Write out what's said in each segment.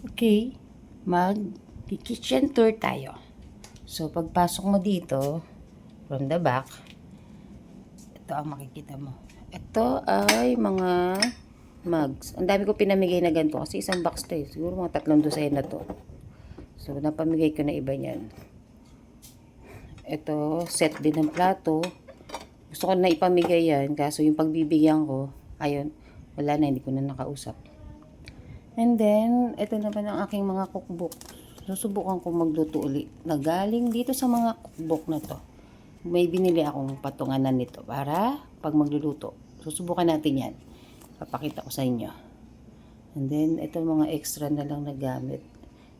Okay, mag kitchen tour tayo. So, pagpasok mo dito, from the back, ito ang makikita mo. Ito ay mga mugs. Ang dami ko pinamigay na ganito kasi isang box to eh. Siguro mga tatlong dosen na to. So, napamigay ko na iba niyan. Ito, set din ng plato. Gusto ko na ipamigay yan, kaso yung pagbibigyan ko, ayun, wala na, hindi ko na nakausap. And then, ito naman ang aking mga cookbook. Susubukan ko magluto uli. Na galing dito sa mga cookbook na to. May binili akong patunganan nito para pag magluluto. Susubukan natin yan. Papakita ko sa inyo. And then, ito mga extra na lang na gamit.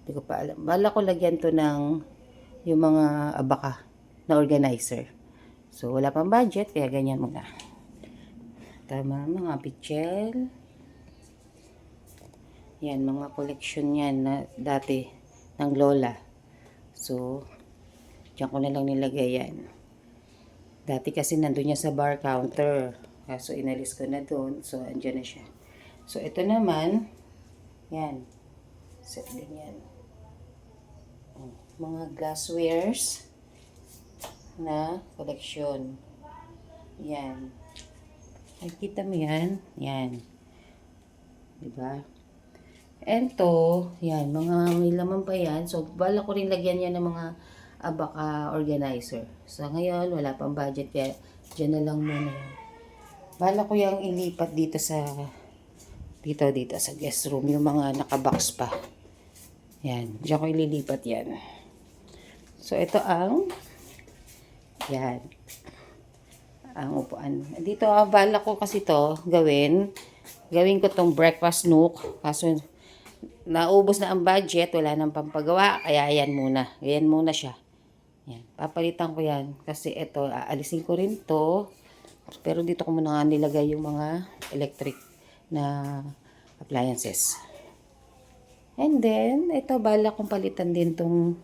Hindi ko pa alam. Bala ko lagyan to ng yung mga abaka na organizer. So, wala pang budget, kaya ganyan muna. Tama, mga pichel. Yan, mga collection yan na dati ng lola. So, diyan ko na lang nilagay yan. Dati kasi nandun niya sa bar counter. Kaso inalis ko na doon. So, andyan na siya. So, ito naman, yan. Set din yan. Oh, Mga glasswares na collection. Yan. Nakikita mo yan? Yan. Diba? And to, yan, mga may laman pa yan. So, bala ko rin lagyan yan ng mga abaka organizer. So, ngayon, wala pang budget kaya dyan na lang muna yan. Bala ko yung ilipat dito sa dito, dito sa guest room. Yung mga nakabox pa. Yan. Diyan ko ililipat yan. So, ito ang yan. Ang upuan. Dito, ah, bala ko kasi to gawin. Gawin ko tong breakfast nook. Kaso, naubos na ang budget, wala nang pampagawa, kaya yan muna. Yan muna siya. Yan. Papalitan ko yan. Kasi ito, aalisin ko rin to. Pero dito ko muna nilagay yung mga electric na appliances. And then, ito, bala kong palitan din tong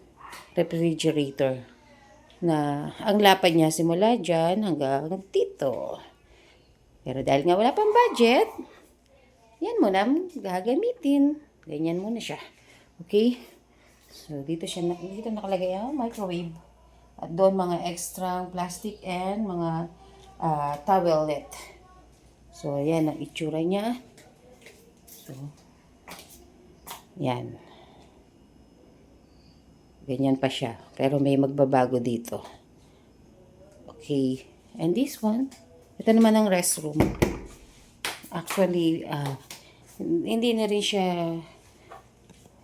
refrigerator. Na, ang lapad niya simula dyan hanggang dito. Pero dahil nga wala pang budget, yan muna gagamitin. Ganyan muna siya. Okay? So, dito siya, dito nakalagay ang microwave. At doon mga extra plastic and mga uh, towelette. So, yan ang itsura niya. So, yan. Ganyan pa siya. Pero may magbabago dito. Okay. And this one, ito naman ang restroom. Actually, ah, hindi na rin siya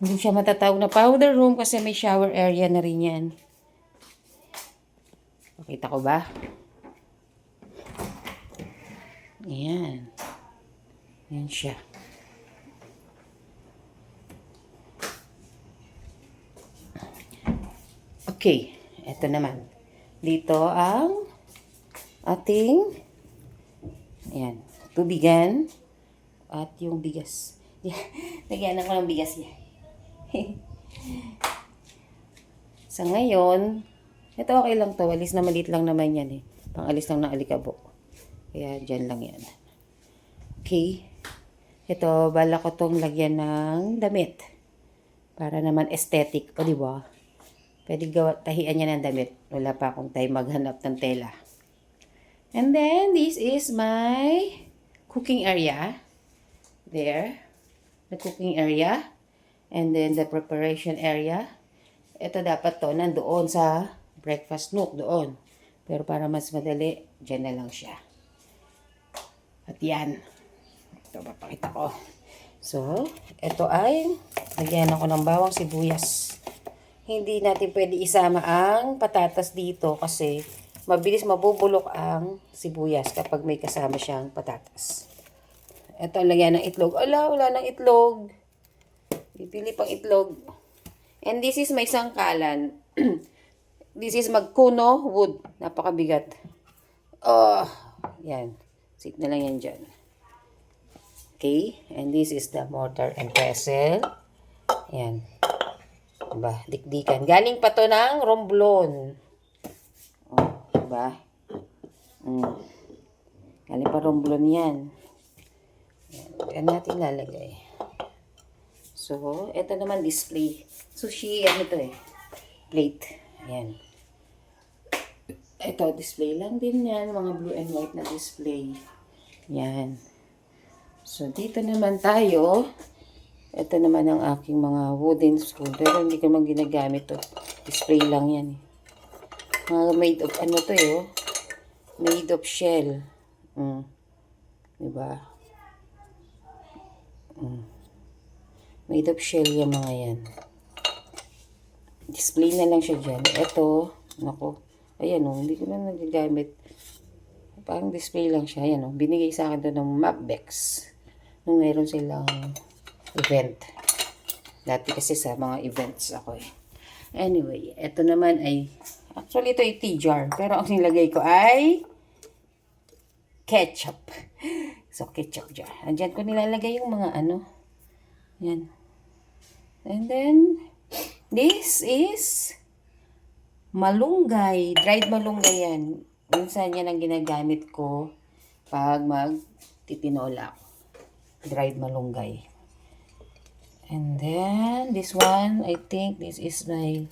hindi siya matatawag na powder room kasi may shower area na rin yan. Pakita ko ba? Ayan. Ayan siya. Okay. Ito naman. Dito ang ating ayan, tubigan at yung bigas. Nagyanan ko ng bigas niya. Sa ngayon, ito okay lang to. Alis na maliit lang naman yan eh. Pangalis lang ng alikabok. Kaya dyan lang yan. Okay. Ito, bala ko tong lagyan ng damit. Para naman aesthetic. O, di ba? Pwede gawa, tahian niya ng damit. Wala pa akong time maghanap ng tela. And then, this is my cooking area. There. The cooking area. And then, the preparation area. Ito dapat to, nandoon sa breakfast nook doon. Pero para mas madali, dyan na lang siya. At yan. Ito, papakita ko. So, ito ay, lagyan ako ng bawang sibuyas. Hindi natin pwede isama ang patatas dito kasi mabilis mabubulok ang sibuyas kapag may kasama siyang patatas. Ito, lagyan ng itlog. Ala, wala ng itlog. Pipili pang itlog. And this is may sangkalan. this is magkuno wood. Napakabigat. Oh, yan. Sit na lang yan dyan. Okay. And this is the mortar and pestle. Yan. Diba? Dikdikan. Galing pa to ng romblon. Oh, diba? Mm. Galing pa romblon yan. Yan. Yan natin lalagay. So, ito naman display. Sushi, ano to eh? Plate. Ayan. Ito, display lang din yan. Mga blue and white na display. Yan. So, dito naman tayo. Ito naman ang aking mga wooden spoon. Pero hindi ko naman ginagamit to. Display lang yan eh. Mga made of, ano to eh, oh. Made of shell. Mm. Diba? Mm. Made of shell yung mga yan. Display na lang siya dyan. Ito, nako. Ayan oh, hindi ko na nagagamit. Parang display lang siya. Ayan oh, binigay sa akin to ng Mapbex. Nung meron silang event. Dati kasi sa mga events ako eh. Anyway, ito naman ay, actually ito ay tea jar. Pero ang nilagay ko ay ketchup. So, ketchup jar. Andyan ko nilalagay yung mga ano. Yan. And then, this is malunggay. Dried malunggay yan. Minsan yan ang ginagamit ko pag magtitinola. Dried malunggay. And then, this one, I think this is my,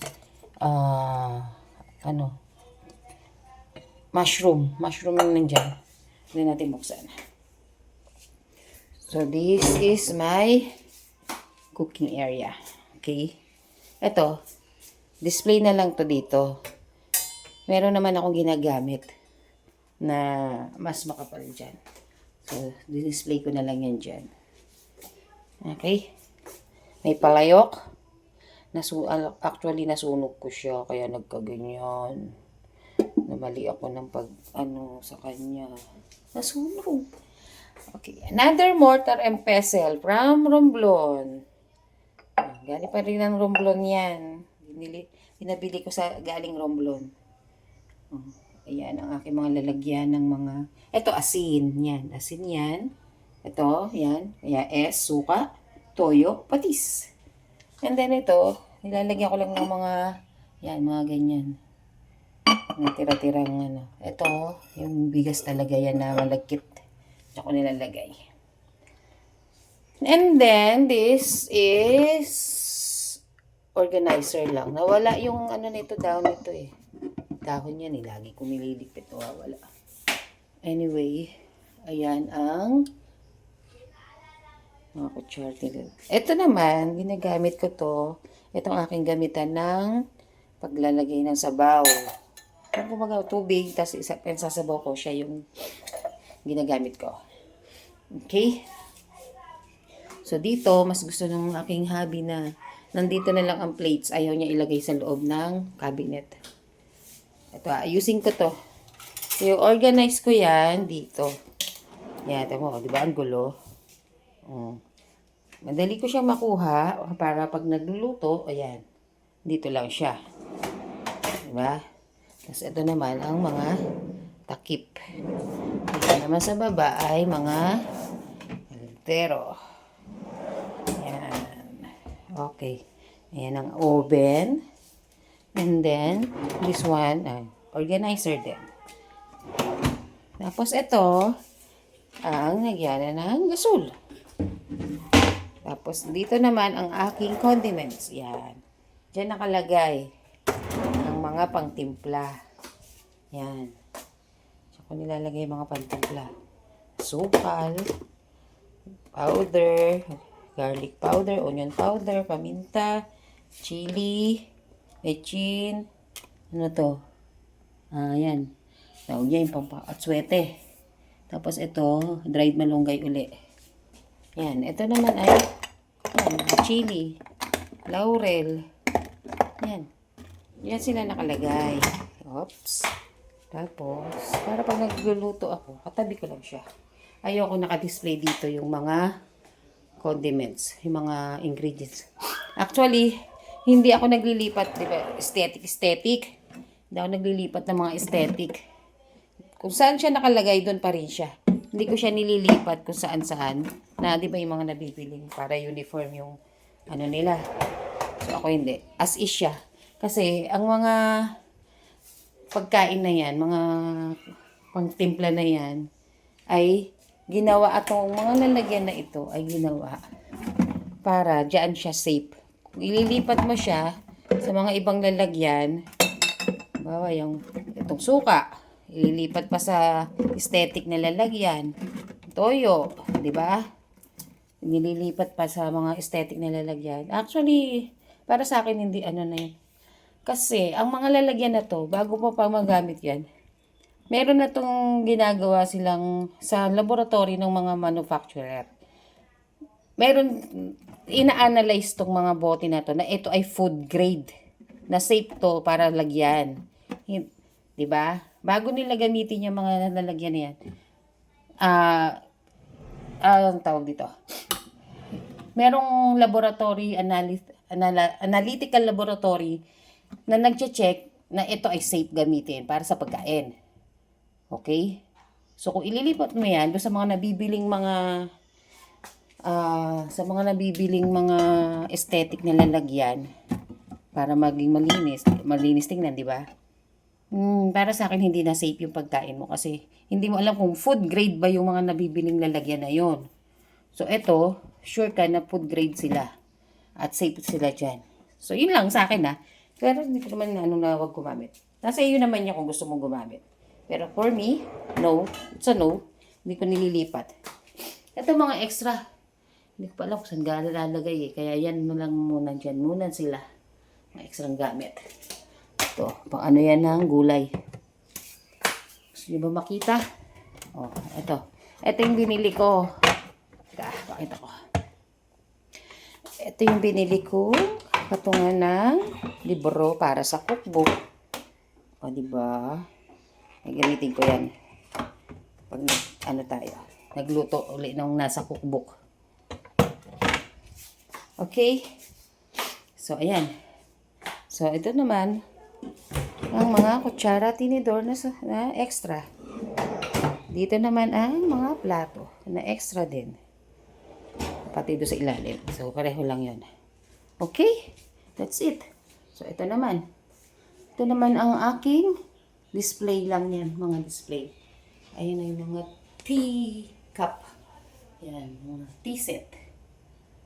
uh, ano, mushroom. Mushroom yung nandyan. Hindi natin buksan. So, this is my cooking area. Okay? Ito, display na lang to dito. Meron naman akong ginagamit na mas makapal dyan. So, display ko na lang yan dyan. Okay? May palayok. Nasu actually, nasunog ko siya, kaya nagkaganyan. Namali ako ng pag, ano, sa kanya. Nasunog. Okay, another mortar and pestle from Romblon. Galing pa rin ng Romblon yan. Binili, pinabili ko sa galing Romblon. Oh, ayan ang aking mga lalagyan ng mga... Ito, asin. Yan, asin yan. Ito, yan. Kaya S, suka, toyo, patis. And then ito, nilalagyan ko lang ng mga... Yan, mga ganyan. Mga tira-tirang ano. Ito, yung bigas talaga yan na malagkit. Diyan ko nilalagay. And then, this is organizer lang. Nawala yung ano nito, down nito eh. Dahon yan eh. Lagi ko nililigpit. Nawawala. Anyway, ayan ang mga kutsara nila. Ito naman, ginagamit ko to. Itong aking gamitan ng paglalagay ng sabaw. Kung kumbaga tubig, tapos isa, sasabaw ko siya yung ginagamit ko. Okay? So, dito, mas gusto ng aking hubby na nandito na lang ang plates. Ayaw niya ilagay sa loob ng cabinet. Ito, ayusin ko to. So, organize ko yan dito. Yan, ito mo, di ba? Ang gulo. Mm. Madali ko siyang makuha para pag nagluluto, ayan, dito lang siya. Di ba? Tapos ito naman ang mga takip. Dito naman sa baba ay mga altero. Okay. Ayan ang oven. And then, this one, ay, organizer din. Tapos ito, ang nagyana ng gasol. Tapos dito naman ang aking condiments. Yan. Diyan nakalagay ang mga pangtimpla. Yan. Diyan ko nilalagay mga pangtimpla. Sukal, powder, garlic powder, onion powder, paminta, chili, echin, ano to? Ah, yan. Tawag niya yung pampa at swete. Tapos ito, dried malunggay uli. Yan. Ito naman ay yan, chili, laurel. Yan. Yan sila nakalagay. Oops. Tapos, para pag nagluluto ako, katabi ko lang siya. Ayoko naka-display dito yung mga condiments, yung mga ingredients. Actually, hindi ako naglilipat, di ba, aesthetic, aesthetic. Hindi ako naglilipat ng mga aesthetic. Kung saan siya nakalagay, doon pa rin siya. Hindi ko siya nililipat kung saan saan. Na, di ba yung mga nabibiling para uniform yung ano nila. So, ako hindi. As is siya. Kasi, ang mga pagkain na yan, mga pangtimpla na yan, ay ginawa atong mga lalagyan na ito ay ginawa para diyan siya safe. Kung ililipat mo siya sa mga ibang lalagyan, bawa yung itong suka, ililipat pa sa aesthetic na lalagyan. Toyo, di ba? Nililipat pa sa mga aesthetic na lalagyan. Actually, para sa akin hindi ano na yun. Kasi, ang mga lalagyan na to, bago pa pa magamit yan, meron na tong ginagawa silang sa laboratory ng mga manufacturer. Meron, ina-analyze tong mga bote na to na ito ay food grade. Na safe to para lagyan. Hin- 'Di ba? Bago nila gamitin yung mga lalagyan na yan. Ah, ah, ang tawag dito. Merong laboratory analyst, anala, analytical laboratory na nagche-check na ito ay safe gamitin para sa pagkain. Okay? So, kung ililipat mo yan doon sa mga nabibiling mga ah, sa mga nabibiling mga aesthetic na lalagyan para maging malinis, malinis tingnan, di ba? Hmm, para sa akin hindi na safe yung pagkain mo kasi hindi mo alam kung food grade ba yung mga nabibiling lalagyan na yon. So, eto, sure ka na food grade sila at safe sila dyan. So, yun lang sa akin ha. Pero hindi ko naman ano na huwag gumamit. Nasa iyo naman niya kung gusto mong gumamit. Pero for me, no. It's a no. Hindi ko nililipat. Ito mga extra. Hindi ko pa alam kung saan gala lalagay eh. Kaya yan mo lang muna dyan. Muna sila. Mga extra gamit. Ito. Pang ano yan ng gulay. Gusto niyo ba makita? Oh, ito. Ito yung binili ko. Teka, pakita ko. Ito yung binili ko. Patungan ng libro para sa cookbook. O, di ba? Ay, gamitin ko yan. Pag ano tayo, nagluto uli nung nasa cookbook. Okay? So, ayan. So, ito naman, ang mga kutsara, tinidor na, na extra. Dito naman ang mga plato na extra din. Pati doon sa ilalim. So, pareho lang yon. Okay? That's it. So, ito naman. Ito naman ang aking display lang yan. Mga display. Ayun na yung mga tea cup. Yan, mga tea set.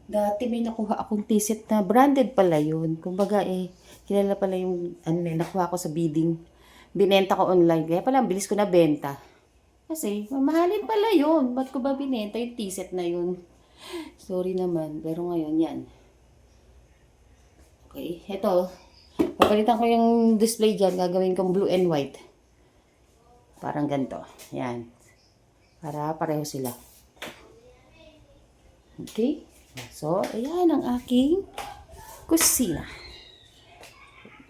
Dati may nakuha akong tea set na branded pala yun. Kumbaga eh, kilala pala yung ano nakuha ko sa bidding. Binenta ko online. Kaya pala, ang bilis ko na benta. Kasi, mamahalin pala yun. Ba't ko ba binenta yung tea set na yun? Sorry naman. Pero ngayon, yan. Okay, ito. Papalitan ko yung display dyan. Gagawin kong blue and white. Parang ganito. Yan. Para pareho sila. Okay? So, ayan ang aking kusina.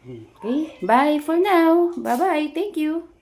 Okay? Bye for now. Bye-bye. Thank you.